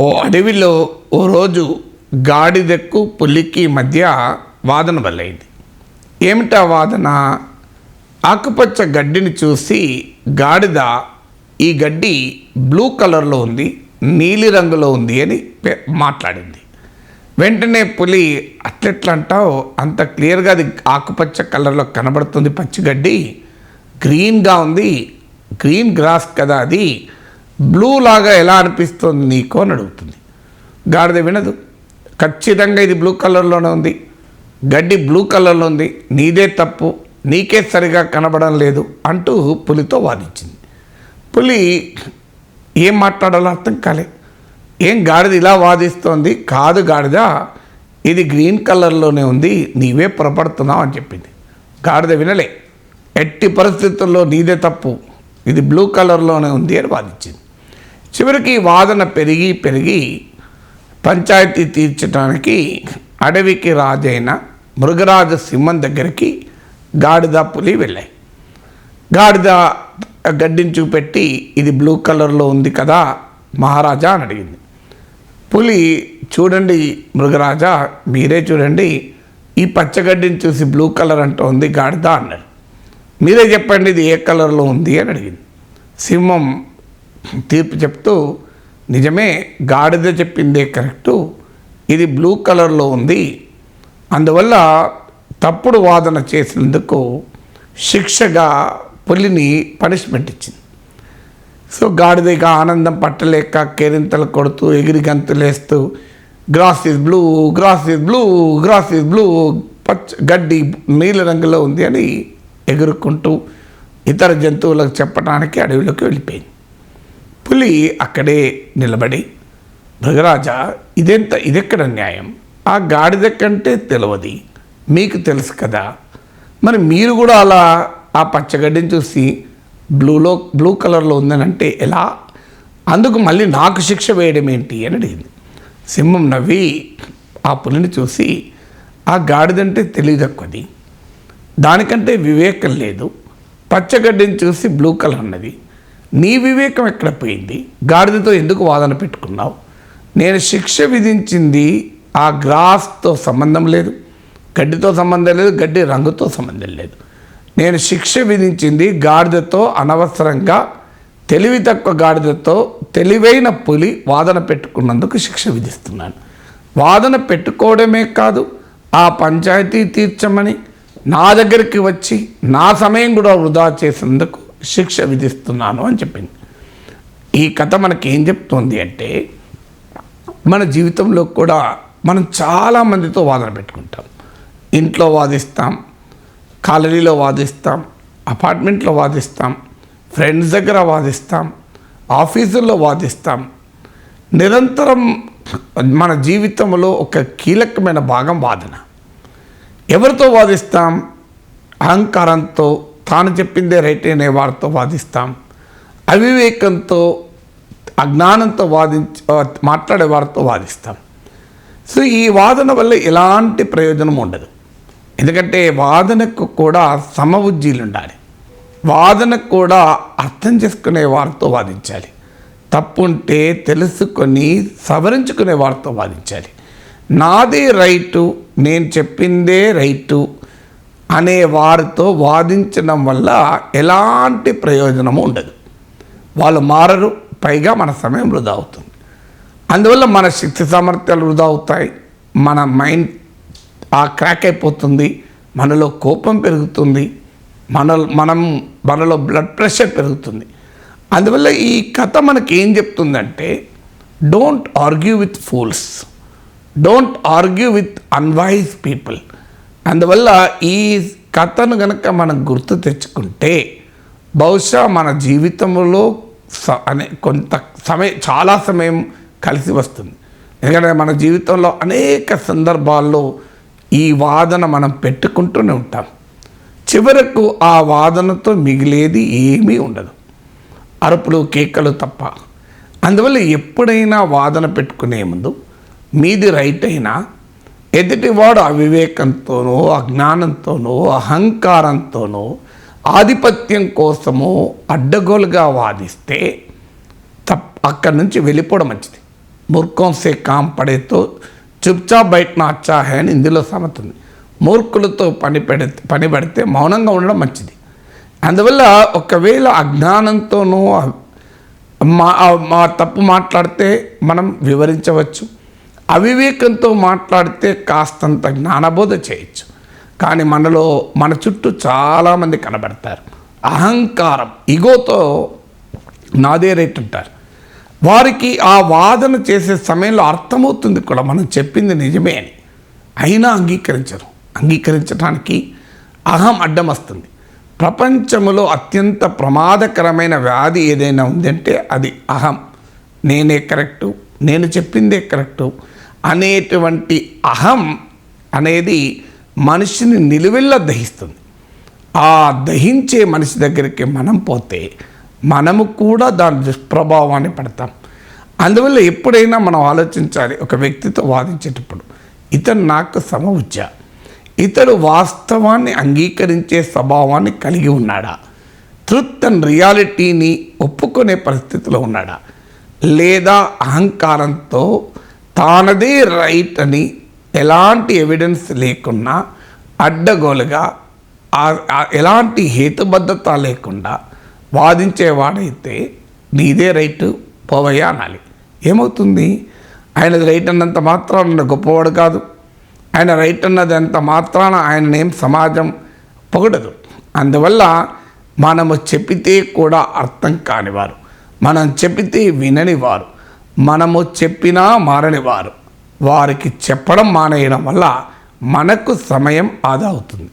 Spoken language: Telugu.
ఓ అడవిలో ఓ రోజు గాడిదెక్కు పులికి మధ్య వాదన బలైంది. ఏమిటా వాదన? ఆకుపచ్చ గడ్డిని చూసి గాడిద ఈ గడ్డి బ్లూ కలర్లో ఉంది నీలి రంగులో ఉంది అని మాట్లాడింది. వెంటనే పులి అట్లెట్లా అంటావు అంత క్లియర్గా అది ఆకుపచ్చ కలర్లో కనబడుతుంది పచ్చిగడ్డి. గ్రీన్గా ఉంది గ్రీన్ గ్రాస్ కదా అది. బ్లూ లాగా ఎలా అనిపిస్తుంది నీకు అని అడుగుతుంది. గాడిద వినదు. ఖచ్చితంగా ఇది బ్లూ కలర్లోనే ఉంది. గడ్డి బ్లూ కలర్లో ఉంది. నీదే తప్పు. నీకే సరిగా కనబడం లేదు అంటూ పులితో వాదించింది. పులి ఏం మాట్లాడాలో అర్థం కాలే. ఏం గాడిద ఇలా వాదిస్తోంది? కాదు గాడిద ఇది గ్రీన్ కలర్లోనే ఉంది. నీవే పొరపడుతున్నావు అని చెప్పింది. గాడిద వినలే. ఎట్టి పరిస్థితుల్లో నీదే తప్పు. ఇది బ్లూ కలర్లోనే ఉంది అని వాదించింది. చివరికి వాదన పెరిగి పెరిగి పంచాయతీ తీర్చడానికి అడవికి రాజైన మృగరాజ సింహం దగ్గరికి గాడిద పులి వెళ్ళాయి. గాడిద గడ్డిని చూపెట్టి ఇది బ్లూ కలర్లో ఉంది కదా మహారాజా అని అడిగింది. పులి చూడండి మృగరాజా మీరే చూడండి ఈ పచ్చగడ్డిని చూసి బ్లూ కలర్ అంటోంది గాడిద అన్నాడు. మీరే చెప్పండి ఇది ఏ కలర్లో ఉంది అని అడిగింది. సింహం తీర్పు చెప్తూ నిజమే గాడిద చెప్పిందే కరెక్టు ఇది బ్లూ కలర్లో ఉంది. అందువల్ల తప్పుడు వాదన చేసినందుకు శిక్షగా పులిని పనిష్మెంట్ ఇచ్చింది. సో గాడిదగా ఆనందం పట్టలేక కేరింతలు కొడుతూ ఎగిరి గంతులేస్తూ grass is blue grass is blue grass is blue పచ్చ గడ్డి నీల రంగులో ఉంది అని ఎగురుకుంటూ ఇతర జంతువులకు చెప్పడానికి అడవిలోకి వెళ్ళిపోయింది. పులి అక్కడే నిలబడి భృగరాజా ఇదెంత ఇదెక్కడ న్యాయం? ఆ గాడిద కంటే తెలియదు మీకు తెలుసు కదా. మరి మీరు కూడా అలా ఆ పచ్చగడ్డిని చూసి బ్లూలో బ్లూ కలర్లో ఉందని అంటే ఎలా? అందుకు మళ్ళీ నాకు శిక్ష వేయడం ఏంటి అని అడిగింది. సింహం నవ్వి ఆ పులిని చూసి ఆ గాడిదంటే తెలియదక్కువది దానికంటే వివేకం లేదు. పచ్చగడ్డిని చూసి బ్లూ కలర్ అన్నది. నీ వివేకం ఎక్కడ పోయింది? గాడిదతో ఎందుకు వాదన పెట్టుకున్నావు? నేను శిక్ష విధించింది ఆ గ్రాస్తో సంబంధం లేదు గడ్డితో సంబంధం లేదు గడ్డి రంగుతో సంబంధం లేదు. నేను శిక్ష విధించింది గాడిదతో అనవసరంగా తెలివి తక్కువ గాడిదతో తెలివైన పులి వాదన పెట్టుకున్నందుకు శిక్ష విధిస్తున్నాను. వాదన పెట్టుకోవడమే కాదు ఆ పంచాయతీ తీర్చమని నా దగ్గరికి వచ్చి నా సమయం కూడా వృధా చేసినందుకు శిక్ష విధిస్తున్నాను అని చెప్పింది. ఈ కథ మనకి ఏం చెప్తోంది అంటే మన జీవితంలో కూడా మనం చాలా మందితో వాదన పెట్టుకుంటాం. ఇంట్లో వాదిస్తాం కాలనీలో వాదిస్తాం అపార్ట్మెంట్లో వాదిస్తాం ఫ్రెండ్స్ దగ్గర వాదిస్తాం ఆఫీసుల్లో వాదిస్తాం. నిరంతరం మన జీవితంలో ఒక కీలకమైన భాగం వాదన. ఎవరితో వాదిస్తాం? అహంకారంతో తాను చెప్పిందే రైట్ అనే వారితో వాదిస్తాం. అవివేకంతో అజ్ఞానంతో వాదించ మాట్లాడే వారితో వాదిస్తాం. సో ఈ వాదన వల్ల ఎలాంటి ప్రయోజనం ఉండదు. ఎందుకంటే వాదనకు కూడా సమబుజ్జీలు ఉండాలి వాదనకు కూడా అర్థం చేసుకునే వారితో వాదించాలి. తప్పు ఉంటే తెలుసుకొని సవరించుకునే వారితో వాదించాలి. నాదే రైటు నేను చెప్పిందే రైటు అనే వారితో వాదించడం వల్ల ఎలాంటి ప్రయోజనము ఉండదు. వాళ్ళు మారరు పైగా మన సమయం వృధా అవుతుంది. అందువల్ల మన శక్తి సామర్థ్యాలు వృధా అవుతాయి. మన మైండ్ ఆ క్రాక్ అయిపోతుంది మనలో కోపం పెరుగుతుంది మన మనం మనలో బ్లడ్ ప్రెషర్ పెరుగుతుంది. అందువల్ల ఈ కథ మనకి ఏం చెప్తుందంటే don't argue with fools don't argue with unwise people అందువల్ల ఈ కథను గనక మనం గుర్తు తెచ్చుకుంటే బహుశా మన జీవితంలో స- అనే కొంత సమయం చాలా సమయం కలిసి వస్తుంది. ఎందుకంటే మన జీవితంలో అనేక సందర్భాల్లో ఈ వాదన మనం పెట్టుకుంటూనే ఉంటాం. చివరకు ఆ వాదనతో మిగిలేది ఏమీ ఉండదు. అరుపులు కేకలు తప్ప. అందువల్ల ఎప్పుడైనా వాదన పెట్టుకునే ముందు మీది రైట్ అయినా ఎదుటివాడు అవివేకంతోనో అజ్ఞానంతోనో అహంకారంతోనో ఆధిపత్యం కోసమో అడ్డగోలుగా వాదిస్తే తప్ అక్కడి నుంచి వెళ్ళిపోవడం మంచిది. మూర్ఖం సే కామ్ పడేతో చుప్చా బయట నాచా అని ఇందులో సమతుంది. మూర్ఖులతో పని పెడితే పని పడితే మౌనంగా ఉండడం మంచిది. అందువల్ల ఒకవేళ అజ్ఞానంతోనూ మా మా తప్పు మాట్లాడితే మనం వివరించవచ్చు. అవివేకంతో మాట్లాడితే కాస్తంత జ్ఞానబోధ చేయొచ్చు. కానీ మనలో మన చుట్టూ చాలామంది కనబడతారు. అహంకారం ఇగోతో నాదే రేట్ ఉంటారు వారికి ఆ వాదన చేసే సమయంలో అర్థమవుతుంది కూడా మనం చెప్పింది నిజమే అని. అయినా అంగీకరించరు. అంగీకరించడానికి అహం అడ్డం వస్తుంది ప్రపంచంలో అత్యంత ప్రమాదకరమైన వ్యాధి ఏదైనా ఉందంటే అది అహం. నేనే కరెక్టు నేను చెప్పిందే కరెక్టు అనేటువంటి అహం అనేది మనిషిని నిలువెల్లా దహిస్తుంది. ఆ దహించే మనిషి దగ్గరికి మనం పోతే మనము కూడా దాని దుష్ప్రభావాన్ని పడతాం. అందువల్ల ఎప్పుడైనా మనం ఆలోచించాలి ఒక వ్యక్తితో వాదించేటప్పుడు ఇతను నాకు సమవుచ్చ ఇతడు వాస్తవాన్ని అంగీకరించే స్వభావాన్ని కలిగి ఉన్నాడా ట్రుత్ అండ్ రియాలిటీని ఒప్పుకునే పరిస్థితిలో ఉన్నాడా లేదా అహంకారంతో తానదే రైట్ అని ఎలాంటి ఎవిడెన్స్ లేకున్నా అడ్డగోలుగా ఎలాంటి హేతుబద్ధత లేకుండా వాదించేవాడైతే నీదే రైట్ పోవయ్యా అనాలి. ఏమవుతుంది? ఆయనది రైట్ అన్నంత మాత్రాన గొప్పవాడు కాదు. ఆయన రైట్ అన్నది అంత మాత్రాన ఆయననేం సమాజం పొగడదు. అందువల్ల మనము చెప్పితే కూడా అర్థం కానివారు. మనం చెప్పితే వినని వారు మనము చెప్పినా మారని వారు వారికి చెప్పడం మానేయడం వల్ల మనకు సమయం ఆదా అవుతుంది.